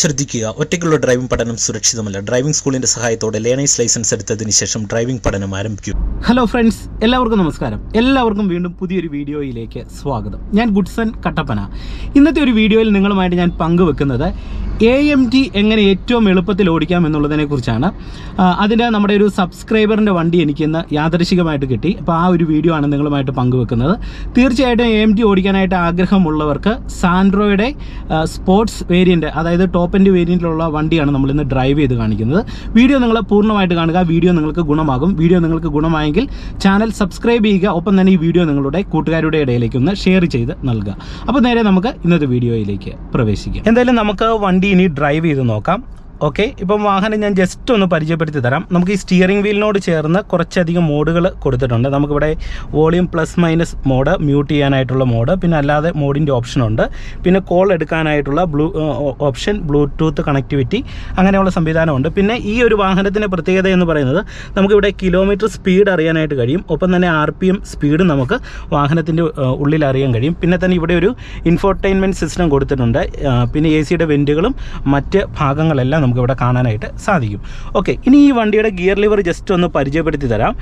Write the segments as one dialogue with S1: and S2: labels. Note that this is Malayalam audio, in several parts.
S1: ശ്രദ്ധിക്കുക. ഒറ്റയ്ക്കുള്ള ഡ്രൈവിംഗ് പഠനം സുരക്ഷിതമല്ല. ഡ്രൈവിംഗ് സ്കൂളിന്റെ സഹായത്തോടെ ലേണേഴ്സ് ലൈസൻസ് എടുത്തതിന് ശേഷം ഡ്രൈവിംഗ് പഠനം ആരംഭിക്കും.
S2: ഹലോ ഫ്രണ്ട്സ് എല്ലാവർക്കും നമസ്കാരം. എല്ലാവർക്കും വീണ്ടും പുതിയൊരു വീഡിയോയിലേക്ക് സ്വാഗതം. ഞാൻ ഗുഡ്സൺ കട്ടപ്പന. ഇന്നത്തെ ഒരു വീഡിയോയിൽ നിങ്ങളുമായിട്ട് ഞാൻ പങ്കുവെക്കുന്നത് എ എം ടി എങ്ങനെ ഏറ്റവും എളുപ്പത്തിൽ ഓടിക്കാം എന്നുള്ളതിനെ കുറിച്ചാണ്. അതിന്റെ നമ്മുടെ ഒരു സബ്സ്ക്രൈബറിന്റെ വണ്ടി എനിക്കിന്ന് യാദർശികമായിട്ട് കിട്ടി. അപ്പോൾ ആ ഒരു വീഡിയോ ആണ് നിങ്ങളുമായിട്ട് പങ്കുവെക്കുന്നത്. തീർച്ചയായിട്ടും എ എം ടി ഓടിക്കാനായിട്ട് ആഗ്രഹമുള്ളവർക്ക് സാൻഡ്രോയുടെ സ്പോർട്സ് വേരിയന്റ് അതായത് ടോപ്പ് എൻഡ് വേരിയന്റിലുള്ള വണ്ടിയാണ് നമ്മൾ ഇന്ന് ഡ്രൈവ് ചെയ്ത് കാണിക്കുന്നത്. വീഡിയോ നിങ്ങൾ പൂർണമായിട്ട് കാണുക. വീഡിയോ നിങ്ങൾക്ക് ഗുണമാകും. വീഡിയോ നിങ്ങൾക്ക് ഗുണമായെങ്കിൽ ചാനൽ സബ്സ്ക്രൈബ് ചെയ്യുക. ഒപ്പം തന്നെ ഈ വീഡിയോ നിങ്ങളുടെ കൂട്ടുകാരുടെ ഇടയിലേക്ക് ഒന്ന് ഷെയർ ചെയ്ത് നൽകുക. അപ്പോൾ നേരെ നമുക്ക് ഇന്നത്തെ വീഡിയോയിലേക്ക് പ്രവേശിക്കാം. എന്തായാലും നമുക്ക് വണ്ടി ഇനി ഡ്രൈവ് ചെയ്ത് നോക്കാം. ഓക്കെ ഇപ്പം വാഹനം ഞാൻ ജസ്റ്റ് ഒന്ന് പരിചയപ്പെടുത്തി തരാം. നമുക്ക് ഈ സ്റ്റിയറിംഗ് വീലിനോട് ചേർന്ന് കുറച്ചധികം മോഡുകൾ കൊടുത്തിട്ടുണ്ട്. നമുക്കിവിടെ volume plus minus mode mute ചെയ്യാനായിട്ടുള്ള മോഡ് പിന്നെ അല്ലാതെ മോഡിന്റെ ഓപ്ഷനുണ്ട് പിന്നെ കോൾ എടുക്കാനായിട്ടുള്ള ബ്ലൂ ഓപ്ഷൻ ബ്ലൂടൂത്ത് കണക്ടിവിറ്റി അങ്ങനെയുള്ള സംവിധാനമുണ്ട്. പിന്നെ ഈ ഒരു വാഹനത്തിന്റെ പ്രത്യേകത എന്ന് പറയുന്നത് നമുക്കിവിടെ കിലോമീറ്റർ സ്പീഡ് അറിയാനായിട്ട് കഴിയും. ഒപ്പം തന്നെ ആർ പി എം സ്പീഡ് നമുക്ക് വാഹനത്തിന്റെ ഉള്ളിൽ അറിയാൻ കഴിയും. പിന്നെ തന്നെ ഇവിടെ ഒരു ഇൻഫോർടൈൻമെന്റ് സിസ്റ്റം കൊടുത്തിട്ടുണ്ട്. പിന്നെ എ സിയുടെ വെന്റുകളും മറ്റ് ഭാഗങ്ങളെല്ലാം നമുക്ക് ഇവിടെ കാണാനായിട്ട് സാധിക്കും. ഓക്കെ ഇനി ഈ വണ്ടിയുടെ ഗിയർ ലിവർ ജസ്റ്റ് ഒന്ന് പരിചയപ്പെടുത്തി തരാം.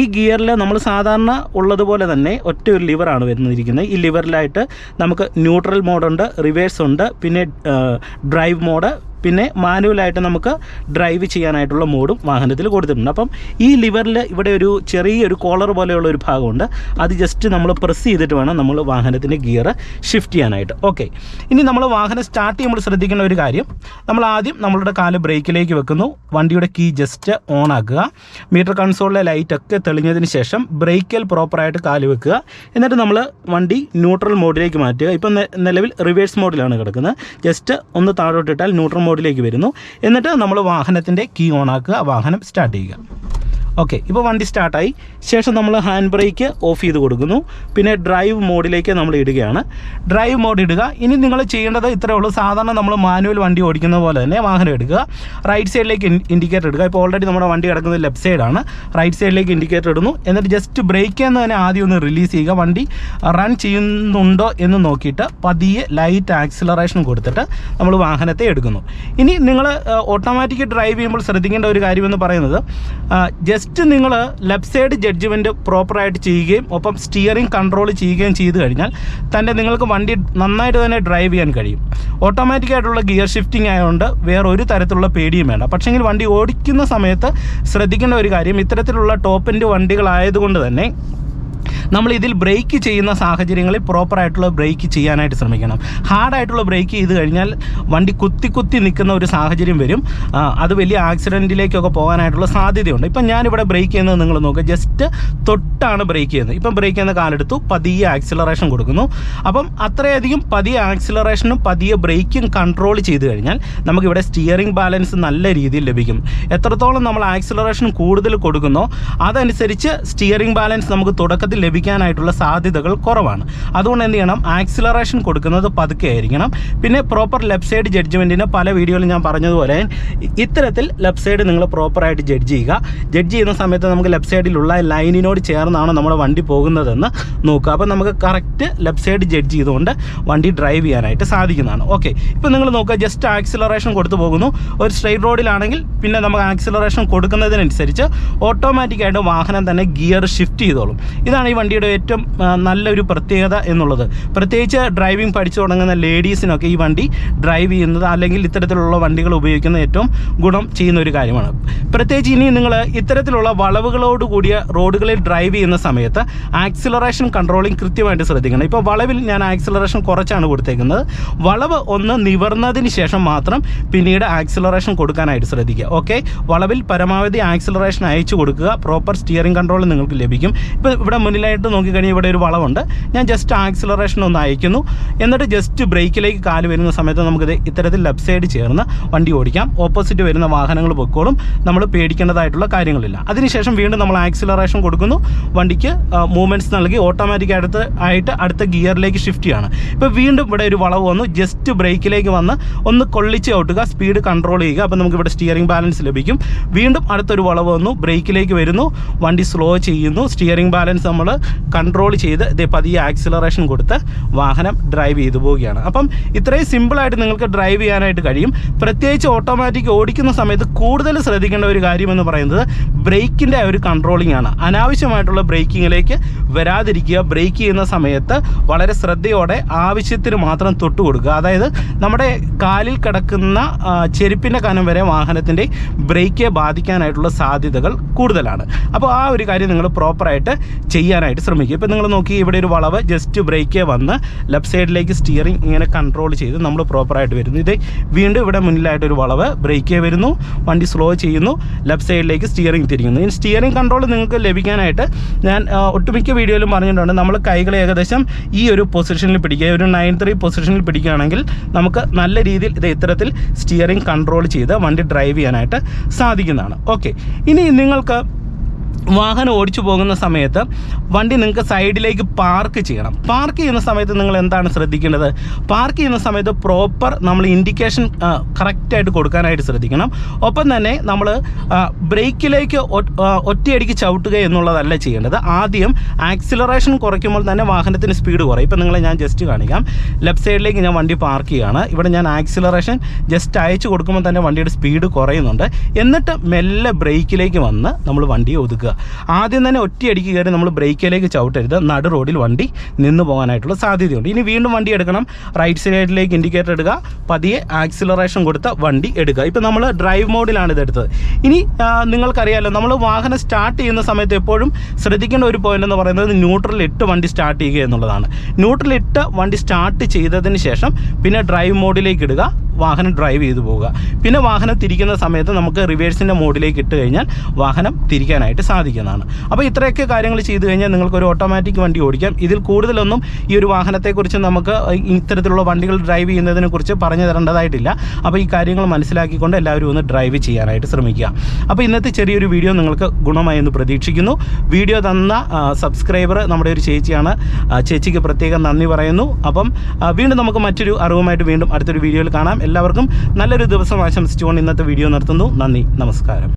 S2: ഈ ഗിയറിൽ നമ്മൾ സാധാരണ ഉള്ളതുപോലെ തന്നെ ഒറ്റ ഒരു ലിവറാണ് വരുന്നിരിക്കുന്നത് ഈ ലിവറിലായിട്ട് നമുക്ക് ന്യൂട്രൽ മോഡുണ്ട് റിവേഴ്സ് ഉണ്ട് പിന്നെ ഡ്രൈവ് മോഡ് പിന്നെ മാനുവലായിട്ട് നമുക്ക് ഡ്രൈവ് ചെയ്യാനായിട്ടുള്ള മോഡും വാഹനത്തിൽ കൊടുത്തിട്ടുണ്ട്. അപ്പം ഈ ലിവറിൽ ഇവിടെ ഒരു ചെറിയൊരു കോളർ പോലെയുള്ള ഒരു ഭാഗമുണ്ട്. അത് ജസ്റ്റ് നമ്മൾ പ്രസ് ചെയ്തിട്ട് വേണം നമ്മൾ വാഹനത്തിന്റെ ഗിയർ ഷിഫ്റ്റ് ചെയ്യാനായിട്ട്. ഓക്കെ ഇനി നമ്മൾ വാഹനം സ്റ്റാർട്ട് ചെയ്യുമ്പോൾ ശ്രദ്ധിക്കേണ്ട ഒരു കാര്യം. നമ്മൾ ആദ്യം നമ്മളുടെ കാൽ ബ്രേക്കിലേക്ക് വെക്കുന്നു. വണ്ടിയുടെ കീ ജസ്റ്റ് ഓൺ ആക്കുക. മീറ്റർ കൺസോളിലെ ലൈറ്റൊക്കെ തെളിഞ്ഞതിന് ശേഷം ബ്രേക്കിൽ പ്രോപ്പറായിട്ട് കാൽ വെക്കുക. എന്നിട്ട് നമ്മൾ വണ്ടി ന്യൂട്രൽ മോഡിലേക്ക് മാറ്റുക. ഇപ്പം നിലവിൽ റിവേഴ്സ് മോഡിലാണ് കിടക്കുന്നത്. ജസ്റ്റ് ഒന്ന് താഴോട്ടിട്ടാൽ ന്യൂട്രൽ മോഡിലേക്ക് വരുന്നു. എന്നിട്ട് നമ്മൾ വാഹനത്തിന്റെ കീ ഓൺ ആക്കുക. വാഹനം സ്റ്റാർട്ട് ചെയ്യുക. ഓക്കെ ഇപ്പോൾ വണ്ടി സ്റ്റാർട്ടായി. ശേഷം നമ്മൾ ഹാൻഡ് ബ്രേക്ക് ഓഫ് ചെയ്ത് കൊടുക്കുന്നു. പിന്നെ ഡ്രൈവ് മോഡിലേക്ക് നമ്മൾ ഇടുകയാണ്. ഡ്രൈവ് മോഡ് ഇടുക. ഇനി നിങ്ങൾ ചെയ്യേണ്ടത് ഇത്രയേ ഉള്ളൂ. സാധാരണ നമ്മൾ മാനുവൽ വണ്ടി ഓടിക്കുന്ന പോലെ തന്നെ വാഹനം എടുക്കുക. റൈറ്റ് സൈഡിലേക്ക് ഇൻഡിക്കേറ്റർ ഇടുക. ഇപ്പോൾ ഓൾറെഡി നമ്മുടെ വണ്ടി കിടക്കുന്നത് ലെഫ്റ്റ് സൈഡാണ് റൈറ്റ് സൈഡിലേക്ക് ഇൻഡിക്കേറ്റർ ഇടുന്നു. എന്നിട്ട് ജസ്റ്റ് ബ്രേക്ക് എന്ന് തന്നെ ആദ്യം ഒന്ന് റിലീസ് ചെയ്യുക. വണ്ടി റൺ ചെയ്യുന്നുണ്ടോ എന്ന് നോക്കിയിട്ട് പതിയെ ലൈറ്റ് ആക്സിലറേഷൻ കൊടുത്തിട്ട് നമ്മൾ വാഹനത്തെ എടുക്കുന്നു. ഇനി നിങ്ങൾ ഓട്ടോമാറ്റിക് ഡ്രൈവ് ചെയ്യുമ്പോൾ ശ്രദ്ധിക്കേണ്ട ഒരു കാര്യമെന്ന് പറയുന്നത് ജസ്റ്റ് നിങ്ങൾ ലെഫ്റ്റ് സൈഡ് ജഡ്ജ്മെന്റ് പ്രോപ്പറായിട്ട് ചെയ്യുകയും ഒപ്പം സ്റ്റിയറിംഗ് കൺട്രോൾ ചെയ്യുകയും ചെയ്തു കഴിഞ്ഞാൽ തന്നെ നിങ്ങൾക്ക് വണ്ടി നന്നായിട്ട് തന്നെ ഡ്രൈവ് ചെയ്യാൻ കഴിയും. ഓട്ടോമാറ്റിക് ആയിട്ടുള്ള ഗിയർ ഷിഫ്റ്റിംഗ് ആയതുകൊണ്ട് വേറെ ഒരു തരത്തിലുള്ള പേടിയും വേണ്ട. പക്ഷേങ്കിൽ വണ്ടി ഓടിക്കുന്ന സമയത്ത് ശ്രദ്ധിക്കേണ്ട ഒരു കാര്യം ഇത്തരത്തിലുള്ള ടോപ്പിന്റെ വണ്ടികളായതുകൊണ്ട് തന്നെ നമ്മൾ ഇതിൽ ബ്രേക്ക് ചെയ്യുന്ന സാഹചര്യങ്ങളിൽ പ്രോപ്പറായിട്ടുള്ള ബ്രേക്ക് ചെയ്യാനായിട്ട് ശ്രമിക്കണം. ഹാർഡായിട്ടുള്ള ബ്രേക്ക് ചെയ്ത് കഴിഞ്ഞാൽ വണ്ടി കുത്തി കുത്തി നിൽക്കുന്ന ഒരു സാഹചര്യം വരും. അത് വലിയ ആക്സിഡന്റിലേക്കൊക്കെ പോകാനായിട്ടുള്ള സാധ്യതയുണ്ട്. ഇപ്പം ഞാനിവിടെ ബ്രേക്ക് ചെയ്യുന്നത് നിങ്ങൾ നോക്കുക ജസ്റ്റ് തൊട്ടാണ് ബ്രേക്ക് ചെയ്യുന്നത്. ഇപ്പം ബ്രേക്ക് ചെയ്യുന്ന കാലെടുത്തു. പതിയെ ആക്സിലറേഷൻ കൊടുക്കുന്നു. അപ്പം അത്രയധികം പതിയെ ആക്സിലറേഷനും പതിയെ ബ്രേക്കും കൺട്രോൾ ചെയ്ത് കഴിഞ്ഞാൽ നമുക്കിവിടെ സ്റ്റിയറിംഗ് ബാലൻസ് നല്ല രീതിയിൽ ലഭിക്കും. എത്രത്തോളം നമ്മൾ ആക്സിലറേഷൻ കൂടുതൽ കൊടുക്കുന്നോ അതനുസരിച്ച് സ്റ്റിയറിംഗ് ബാലൻസ് നമുക്ക് തുടക്കത്തിൽ ലഭിക്കാനായിട്ടുള്ള സാധ്യതകൾ കുറവാണ്. അതുകൊണ്ട് എന്ത് ചെയ്യണം? ആക്സിലറേഷൻ കൊടുക്കുന്നത് പതുക്കെ ആയിരിക്കണം. പിന്നെ പ്രോപ്പർ ലെഫ്റ്റ് സൈഡ് ജഡ്ജ്മെന്റിന് പല വീഡിയോയിൽ ഞാൻ പറഞ്ഞതുപോലെ ഇത്തരത്തിൽ ലെഫ്റ്റ് സൈഡ് നിങ്ങൾ പ്രോപ്പറായിട്ട് ജഡ്ജ് ചെയ്യുക. ജഡ്ജ് ചെയ്യുന്ന സമയത്ത് നമുക്ക് ലെഫ്റ്റ് സൈഡിലുള്ള ലൈനിനോട് ചേർന്നാണ് നമ്മുടെ വണ്ടി പോകുന്നതെന്ന് നോക്കുക. അപ്പോൾ നമുക്ക് കറക്റ്റ് ലെഫ്റ്റ് സൈഡ് ജഡ്ജ് ചെയ്തുകൊണ്ട് വണ്ടി ഡ്രൈവ് ചെയ്യാനായിട്ട് സാധിക്കുന്നതാണ്. ഓക്കെ ഇപ്പോൾ നിങ്ങൾ നോക്കുക ജസ്റ്റ് ആക്സിലറേഷൻ കൊടുത്തു പോകുന്നു. ഒരു സ്ട്രെയിറ്റ് റോഡിലാണെങ്കിൽ പിന്നെ നമുക്ക് ആക്സിലറേഷൻ കൊടുക്കുന്നതിനനുസരിച്ച് ഓട്ടോമാറ്റിക്കായിട്ട് വാഹനം തന്നെ ഗിയർ ഷിഫ്റ്റ് ചെയ്തോളും. ഇതാണ് ഈ വണ്ടിയുടെ ഏറ്റവും നല്ലൊരു പ്രത്യേകത എന്നുള്ളത്. പ്രത്യേകിച്ച് ഡ്രൈവിംഗ് പഠിച്ചു തുടങ്ങുന്ന ലേഡീസിനൊക്കെ ഈ വണ്ടി ഡ്രൈവ് ചെയ്യുന്നത് അല്ലെങ്കിൽ ഇത്തരത്തിലുള്ള വണ്ടികൾ ഉപയോഗിക്കുന്ന ഏറ്റവും ഗുണം ചെയ്യുന്ന ഒരു കാര്യമാണ്. പ്രത്യേകിച്ച് ഇനി നിങ്ങൾ ഇത്തരത്തിലുള്ള വളവുകളോട് കൂടിയ റോഡുകളിൽ ഡ്രൈവ് ചെയ്യുന്ന സമയത്ത് ആക്സിലറേഷൻ കൺട്രോളിങ് കൃത്യമായിട്ട് ശ്രദ്ധിക്കണം. ഇപ്പോൾ വളവിൽ ഞാൻ ആക്സിലറേഷൻ കുറച്ചാണ് കൊടുത്തേക്കുന്നത്. വളവ് ഒന്ന് നിവർന്നതിന് ശേഷം മാത്രം പിന്നീട് ആക്സിലറേഷൻ കൊടുക്കാനായിട്ട് ശ്രദ്ധിക്കുക. ഓക്കെ? വളവിൽ പരമാവധി ആക്സിലറേഷൻ അയച്ചു കൊടുക്കുക. പ്രോപ്പർ സ്റ്റിയറിംഗ് കൺട്രോൾ നിങ്ങൾക്ക് ലഭിക്കും. ഇപ്പോൾ ഇവിടെ മുന്നിലായിട്ട് നോക്കിക്കഴിഞ്ഞാൽ ഇവിടെ ഒരു വളവുണ്ട്. ഞാൻ ജസ്റ്റ് ആക്സിലറേഷൻ ഒന്ന് അയക്കുന്നു. എന്നിട്ട് ജസ്റ്റ് ബ്രേക്കിലേക്ക് കാൽ വരുന്ന സമയത്ത് നമുക്കിത് ഇത്തരത്തിൽ ലെഫ്റ്റ് സൈഡ് ചേർന്ന് വണ്ടി ഓടിക്കാം. ഓപ്പോസിറ്റ് വരുന്ന വാഹനങ്ങൾ പൊക്കോളും. നമ്മൾ പേടിക്കേണ്ടതായിട്ടുള്ള കാര്യങ്ങളില്ല. അതിനുശേഷം വീണ്ടും നമ്മൾ ആക്സിലറേഷൻ കൊടുക്കുന്നു. വണ്ടിക്ക് മൂവ്മെന്റ്സ് നൽകി ഓട്ടോമാറ്റിക് അടുത്ത് ആയിട്ട് അടുത്ത ഗിയറിലേക്ക് ഷിഫ്റ്റ് ചെയ്യാണ്. ഇപ്പോൾ വീണ്ടും ഇവിടെ ഒരു വളവ് വന്നു. ജസ്റ്റ് ബ്രേക്കിലേക്ക് വന്ന് ഒന്ന് കൊള്ളിച്ച് ഔട്ടുക സ്പീഡ് കൺട്രോൾ ചെയ്യുക. അപ്പോൾ നമുക്ക് ഇവിടെ സ്റ്റിയറിംഗ് ബാലൻസ് ലഭിക്കും. വീണ്ടും അടുത്തൊരു വളവ് വന്നു. ബ്രേക്കിലേക്ക് വരുന്നു. വണ്ടി സ്ലോ ചെയ്യുന്നു. സ്റ്റിയറിംഗ് ബാലൻസ് നമ്മൾ കൺട്രോൾ ചെയ്ത് ഇതേ പതിയെ ആക്സിലറേഷൻ കൊടുത്ത് വാഹനം ഡ്രൈവ് ചെയ്തു പോവുകയാണ്. അപ്പം ഇത്രയും സിമ്പിളായിട്ട് നിങ്ങൾക്ക് ഡ്രൈവ് ചെയ്യാനായിട്ട് കഴിയും. പ്രത്യേകിച്ച് ഓട്ടോമാറ്റിക് ഓടിക്കുന്ന സമയത്ത് കൂടുതൽ ശ്രദ്ധിക്കേണ്ട ഒരു കാര്യമെന്ന് പറയുന്നത് ബ്രേക്കിന്റെ ഒരു കൺട്രോളിംഗ് ആണ്. അനാവശ്യമായിട്ടുള്ള ബ്രേക്കിങ്ങിലേക്ക് വരാതിരിക്കുക ബ്രേക്ക് ചെയ്യുന്ന സമയത്ത് വളരെ ശ്രദ്ധയോടെ ആവശ്യത്തിന് മാത്രം തൊട്ട് കൊടുക്കുക. അതായത് നമ്മുടെ കാലിൽ കിടക്കുന്ന ചെരുപ്പിന്റെ കനം വരെ വാഹനത്തിന്റെ ബ്രേക്കെ ബാധിക്കാനായിട്ടുള്ള സാധ്യതകൾ കൂടുതലാണ്. അപ്പോൾ ആ ഒരു കാര്യം നിങ്ങൾ പ്രോപ്പറായിട്ട് ചെയ്യാനായിട്ട് ശ്രമിക്കുക ഇപ്പോൾ നിങ്ങൾ നോക്കി ഇവിടെ ഒരു വളവ് ജസ്റ്റ് ബ്രേക്കേ വന്ന് ലെഫ്റ്റ് സൈഡിലേക്ക് സ്റ്റിയറിംഗ് ഇങ്ങനെ കൺട്രോൾ ചെയ്ത് നമ്മൾ പ്രോപ്പറായിട്ട് വരുന്നു. ഇത് വീണ്ടും ഇവിടെ മുന്നിലായിട്ടൊരു വളവ് ബ്രേക്കേ വരുന്നു. വണ്ടി സ്ലോ ചെയ്യുന്നു. ലെഫ്റ്റ് സൈഡിലേക്ക് സ്റ്റിയറിംഗ് തിരിക്കുന്നു ഈ സ്റ്റിയറിംഗ് കൺട്രോൾ നിങ്ങൾക്ക് ലഭിക്കാനായിട്ട് ഞാൻ ഒട്ടുമിക്ക വീഡിയോയിലും പറഞ്ഞിട്ടുണ്ട്. നമ്മൾ കൈകൾ ഏകദേശം ഈ ഒരു പൊസിഷനിൽ പിടിക്കുക. ഒരു നയൻ ത്രീ പൊസിഷനിൽ പിടിക്കുകയാണെങ്കിൽ നമുക്ക് നല്ല രീതിയിൽ ഇത് ഇത്തരത്തിൽ സ്റ്റിയറിംഗ് കൺട്രോൾ ചെയ്ത് വണ്ടി ഡ്രൈവ് ചെയ്യാനായിട്ട് സാധിക്കുന്നതാണ്. ഓക്കെ ഇനി നിങ്ങൾക്ക് വാഹനം ഓടിച്ചു പോകുന്ന സമയത്ത് വണ്ടി നിങ്ങൾക്ക് സൈഡിലേക്ക് പാർക്ക് ചെയ്യണം. പാർക്ക് ചെയ്യുന്ന സമയത്ത് നിങ്ങൾ എന്താണ് ശ്രദ്ധിക്കേണ്ടത്? പാർക്ക് ചെയ്യുന്ന സമയത്ത് പ്രോപ്പർ നമ്മൾ ഇൻഡിക്കേഷൻ കറക്റ്റായിട്ട് കൊടുക്കാനായിട്ട് ശ്രദ്ധിക്കണം. ഒപ്പം തന്നെ നമ്മൾ ബ്രേക്കിലേക്ക് ഒറ്റയടിക്ക് ചവിട്ടുക എന്നുള്ളതല്ല ചെയ്യേണ്ടത്. ആദ്യം ആക്സിലറേഷൻ കുറയ്ക്കുമ്പോൾ തന്നെ വാഹനത്തിന് സ്പീഡ് കുറയും. ഇപ്പം നിങ്ങളെ ഞാൻ ജസ്റ്റ് കാണിക്കാം. ലെഫ്റ്റ് സൈഡിലേക്ക് ഞാൻ വണ്ടി പാർക്ക് ചെയ്യുകയാണ്. ഇവിടെ ഞാൻ ആക്സിലറേഷൻ ജസ്റ്റ് അയച്ചു കൊടുക്കുമ്പോൾ തന്നെ വണ്ടിയുടെ സ്പീഡ് കുറയുന്നുണ്ട്. എന്നിട്ട് മെല്ലെ ബ്രേക്കിലേക്ക് വന്ന് നമ്മൾ വണ്ടിയെ ഒതുക്കുക. ആദ്യം തന്നെ ഒറ്റയടിക്ക് കയറി നമ്മൾ ബ്രേക്കിലേക്ക് ചവിട്ടരുത്. നടു റോഡിൽ വണ്ടി നിന്ന് പോകാനായിട്ടുള്ള സാധ്യതയുണ്ട്. ഇനി വീണ്ടും വണ്ടി എടുക്കണം. റൈറ്റ് സൈഡിലേക്ക് ഇൻഡിക്കേറ്റർ എടുക്കുക പതിയെ ആക്സിലറേഷൻ കൊടുത്ത വണ്ടി എടുക്കുക. ഇപ്പം നമ്മൾ ഡ്രൈവ് മോഡിലാണ് ഇതെടുത്തത് ഇനി നിങ്ങൾക്കറിയാമല്ലോ നമ്മൾ വാഹനം സ്റ്റാർട്ട് ചെയ്യുന്ന സമയത്ത് എപ്പോഴും ശ്രദ്ധിക്കേണ്ട ഒരു പോയിന്റ് എന്ന് പറയുന്നത് ന്യൂട്രൽ ഇട്ട് വണ്ടി സ്റ്റാർട്ട് ചെയ്യുക എന്നുള്ളതാണ്. ന്യൂട്രൽ ഇട്ട് വണ്ടി സ്റ്റാർട്ട് ചെയ്തതിന് ശേഷം പിന്നെ ഡ്രൈവ് മോഡിലേക്ക് ഇടുക. വാഹനം ഡ്രൈവ് ചെയ്തു പോവുക. പിന്നെ വാഹനം തിരിക്കുന്ന സമയത്ത് നമുക്ക് റിവേഴ്സിന്റെ മോഡിലേക്ക് ഇട്ട് കഴിഞ്ഞാൽ വാഹനം തിരിക്കാനായിട്ട് സാധിക്കുന്നതാണ്. അപ്പോൾ ഇത്രയൊക്കെ കാര്യങ്ങൾ ചെയ്തു കഴിഞ്ഞാൽ നിങ്ങൾക്കൊരു ഓട്ടോമാറ്റിക് വണ്ടി ഓടിക്കാം. ഇതിൽ കൂടുതലൊന്നും ഈ ഒരു വാഹനത്തെക്കുറിച്ച് നമുക്ക് ഇത്തരത്തിലുള്ള വണ്ടികൾ ഡ്രൈവ് ചെയ്യുന്നതിനെക്കുറിച്ച് പറഞ്ഞു തരേണ്ടതായിട്ടില്ല. അപ്പോൾ ഈ കാര്യങ്ങൾ മനസ്സിലാക്കിക്കൊണ്ട് എല്ലാവരും ഒന്ന് ഡ്രൈവ് ചെയ്യാനായിട്ട് ശ്രമിക്കുക. അപ്പോൾ ഇന്നത്തെ ചെറിയൊരു വീഡിയോ നിങ്ങൾക്ക് ഗുണമായി എന്ന് പ്രതീക്ഷിക്കുന്നു. വീഡിയോ തന്ന സബ്സ്ക്രൈബർ നമ്മുടെ ഒരു ചേച്ചിയാണ്. ചേച്ചിക്ക് പ്രത്യേകം നന്ദി പറയുന്നു. അപ്പം വീണ്ടും നമുക്ക് മറ്റൊരു അറിവുമായിട്ട് വീണ്ടും അടുത്തൊരു വീഡിയോയിൽ കാണാം. എല്ലാവർക്കും നല്ലൊരു ദിവസം ആശംസിച്ചുകൊണ്ട് ഇന്നത്തെ വീഡിയോ നിർത്തുന്നു. നന്ദി. നമസ്കാരം.